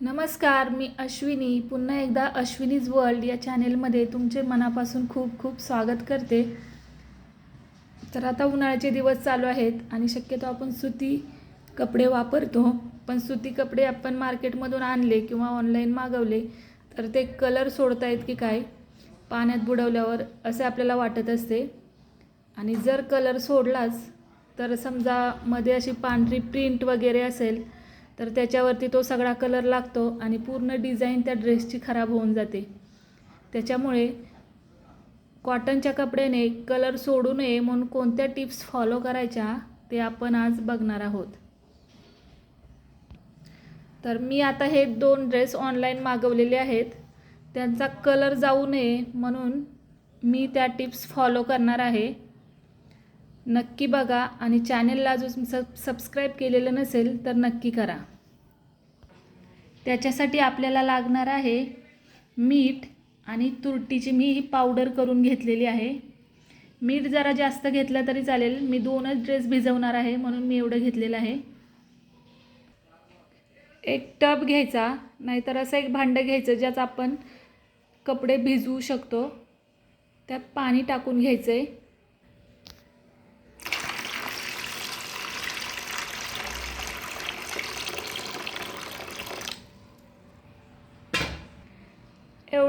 नमस्कार मी अश्विनी. पुन्हा एकदा अश्विनीज वर्ल्ड या चॅनेलमध्ये तुमचे मनापासून खूप खूप स्वागत करते. तर आता उन्हाळ्याचे दिवस चालू आहेत आणि शक्यतो आपण सुती कपडे वापरतो. पण सुती कपडे आपण मार्केटमधून आणले किंवा ऑनलाईन मागवले तर ते कलर सोडतायत की काय? पाण्यात बुडवल्यावर असे आपल्याला वाटत असते. आणि जर कलर सोडलाच तर समजा मध्ये अशी पांढरी प्रिंट वगैरे असेल तर त्याच्यावरती तो सगळा कलर लागतो आणि पूर्ण डिझाईन त्या ड्रेसची खराब होऊन जाते. त्याच्यामुळे कॉटनच्या कपड्याने कलर सोडू नये म्हणून कोणत्या टिप्स फॉलो करायच्या ते आपण आज बघणार आहोत. तर मी आता हे दोन ड्रेस ऑनलाईन मागवलेले आहेत. त्यांचा कलर जाऊ नये म्हणून मी त्या टिप्स फॉलो करणार आहे. नक्की बघा आणि चॅनेलला अजून सब सबस्क्राईब केलेलं नसेल तर नक्की करा. त्याच्यासाठी आपल्याला लागणार आहे मीठ आणि तुरटीची मी ही पावडर करून घेतलेली आहे. मीठ जरा जास्त घेतलं तरी चालेल. मी दोनच ड्रेस भिजवणार आहे म्हणून मी एवढं घेतलेलं आहे. एक टब घ्यायचा नाहीतर असं एक भांडं घ्यायचं ज्यात आपण कपडे भिजवू शकतो. त्यात पाणी टाकून घ्यायचं आहे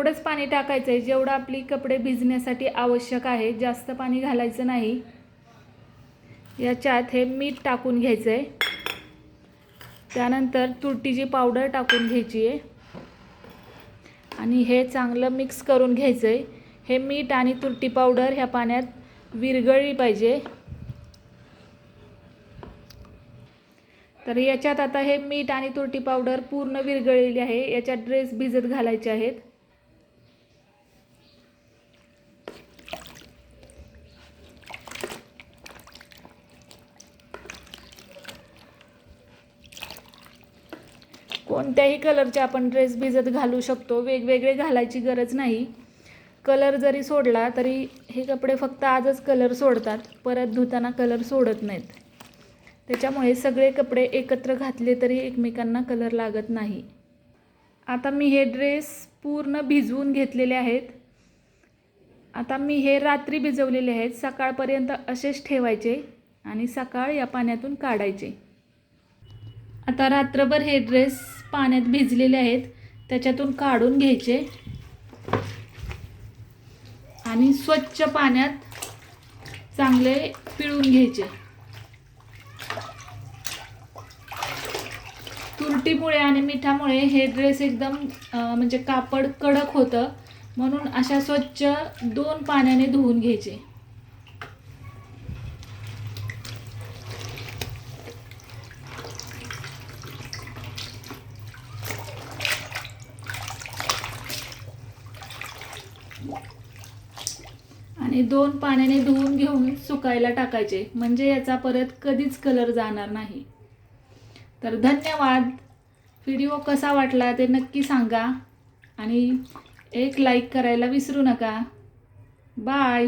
तेवढंच पाणी टाकायचं आहे जेवढं आपली कपडे भिजण्यासाठी आवश्यक आहे जास्त पाणी घालायचं नाही. याच्यात हे मीठ टाकून घ्यायचं आहे त्यानंतर तुरटीची पावडर टाकून घ्यायची आहे. आणि हे चांगलं मिक्स करून घ्यायचं आहे हे मीठ आणि तुरटी पावडर ह्या पाण्यात विरघळली पाहिजे. तर याच्यात आता हे मीठ आणि तुरटी पावडर पूर्ण विरघळलेली आहे. याच्यात ड्रेस भिजत घालायचे आहेत. कोणत्याही कलरचे आपण ड्रेस भिजत घालू शकतो. वेगवेगळे घालायची गरज नाही. कलर जरी सोडला तरी हे कपडे फक्त आजच कलर सोडतात. परत धुताना कलर सोडत नाहीत. त्याच्यामुळे सगळे कपडे एकत्र घातले तरी एकमेकांना कलर लागत नाही. आता मी हे ड्रेस पूर्ण भिजवून घेतलेले आहेत. आता मी हे रात्री भिजवलेले आहेत. सकाळपर्यंत असेच ठेवायचे आणि सकाळ या पाण्यातून काढायचे. आता रात्रभर हे ड्रेस पाण्यात भिजलेले आहेत त्याच्यातून काढून घ्यायचे. आणि स्वच्छ पाण्यात चांगले पिळून घ्यायचे. तुरटीमुळे आणि मिठामुळे हे ड्रेस एकदम म्हणजे कापड कडक होतं. म्हणून अशा स्वच्छ दोन पाण्याने धुवून घ्यायचे. आणि दोन पाण्याने धुवून घेऊन सुकायला टाकायचे. म्हणजे याचा परत कधीच कलर जाणार नाही. तर धन्यवाद. व्हिडिओ कसा वाटला ते नक्की सांगा. आणि एक लाईक करायला विसरू नका. बाय